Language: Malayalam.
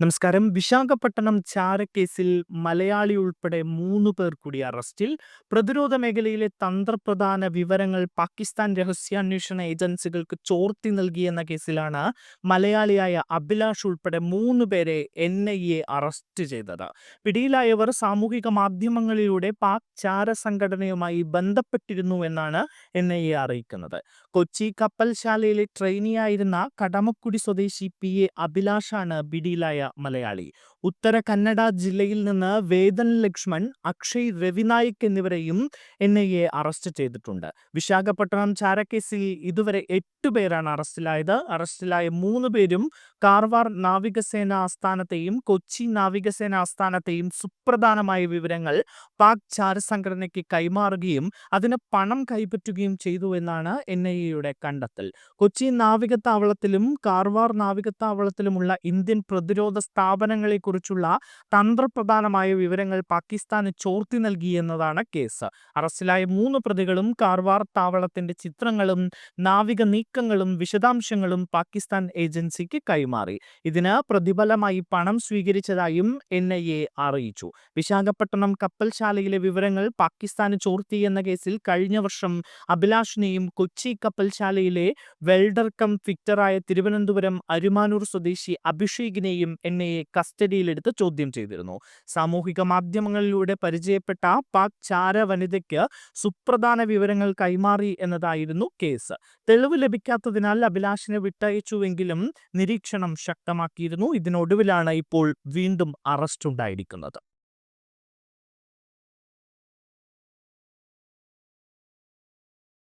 നമസ്കാരം. വിശാഖപട്ടണം ചാരക്കേസിൽ മലയാളി ഉൾപ്പെടെ മൂന്ന് പേർ കൂടി അറസ്റ്റിൽ. പ്രതിരോധ മേഖലയിലെ തന്ത്രപ്രധാന വിവരങ്ങൾ പാകിസ്ഥാൻ രഹസ്യാന്വേഷണ ഏജൻസികൾക്ക് ചോർത്തി നൽകിയെന്ന കേസിലാണ് മലയാളിയായ അഭിലാഷ് ഉൾപ്പെടെ മൂന്ന് പേരെ എൻ ഐ എ അറസ്റ്റ് ചെയ്തത്. പിടിയിലായവർ സാമൂഹിക മാധ്യമങ്ങളിലൂടെ പാക് ചാര സംഘടനയുമായി ബന്ധപ്പെട്ടിരുന്നു എന്നാണ് എൻ ഐ എ അറിയിക്കുന്നത്. കൊച്ചി കപ്പൽശാലയിലെ ട്രെയിനിയായിരുന്ന കടമക്കുടി സ്വദേശി പി എ അഭിലാഷാണ് പിടിയിലായ മലയാളി. ഉത്തര കന്നഡ ജില്ലയിൽ നിന്ന് വേദൻ ലക്ഷ്മൺ അക്ഷയ് രവിനായിക് എന്നിവരെയും എൻ ഐ എ അറസ്റ്റ് ചെയ്തിട്ടുണ്ട്. വിശാഖപട്ടണം ചാരക്കേസിൽ ഇതുവരെ എട്ട് പേരാണ് അറസ്റ്റിലായത്. അറസ്റ്റിലായ മൂന്ന് പേരും കാർവാർ നാവികസേന ആസ്ഥാനത്തെയും കൊച്ചി നാവികസേന ആസ്ഥാനത്തെയും സുപ്രധാനമായ വിവരങ്ങൾ പാക് ചാര സംഘടനയ്ക്ക് കൈമാറുകയും അതിന് പണം കൈപ്പറ്റുകയും ചെയ്തു എന്നാണ് എൻ ഐ എയുടെ കണ്ടെത്തൽ. കൊച്ചി നാവികത്താവളത്തിലും കാർവാർ നാവികത്താവളത്തിലുമുള്ള ഇന്ത്യൻ പ്രതിരോധ സ്ഥാപനങ്ങളെക്കുറിച്ചുള്ള തന്ത്രപ്രധാനമായ വിവരങ്ങൾ പാകിസ്ഥാന് ചോർത്തി നൽകി എന്നതാണ് കേസ്. അറസ്റ്റിലായ മൂന്ന് പ്രതികളും കാർവാർ താവളത്തിന്റെ ചിത്രങ്ങളും നാവിക നീക്കങ്ങളും വിശദാംശങ്ങളും പാകിസ്ഥാൻ ഏജൻസിക്ക് കൈമാറി. ഇതിന് പ്രതിഫലമായി പണം സ്വീകരിച്ചതായും എൻ ഐ എ അറിയിച്ചു. വിശാഖപട്ടണം കപ്പൽശാലയിലെ വിവരങ്ങൾ പാകിസ്ഥാന് ചോർത്തി എന്ന കേസിൽ കഴിഞ്ഞ വർഷം അഭിലാഷിനെയും കൊച്ചി കപ്പൽശാലയിലെ വെൽഡർ കം ഫിക്ടറായ തിരുവനന്തപുരം അരുമാനൂർ സ്വദേശി അഭിഷേകിനെയും എൻ ഐ എ കസ്റ്റഡിയിലെടുത്ത് ചോദ്യം ചെയ്തിരുന്നു. സാമൂഹിക മാധ്യമങ്ങളിലൂടെ പരിചയപ്പെട്ട പാക് ചാര വനിതയ്ക്ക് സുപ്രധാന വിവരങ്ങൾ കൈമാറി എന്നതായിരുന്നു കേസ്. തെളിവ് ലഭിക്കാത്തതിനാൽ അഭിലാഷിനെ വിട്ടയച്ചുവെങ്കിലും നിരീക്ഷണം ശക്തമാക്കിയിരുന്നു. ഇതിനൊടുവിലാണ് ഇപ്പോൾ വീണ്ടും അറസ്റ്റ് ഉണ്ടായിരിക്കുന്നത്.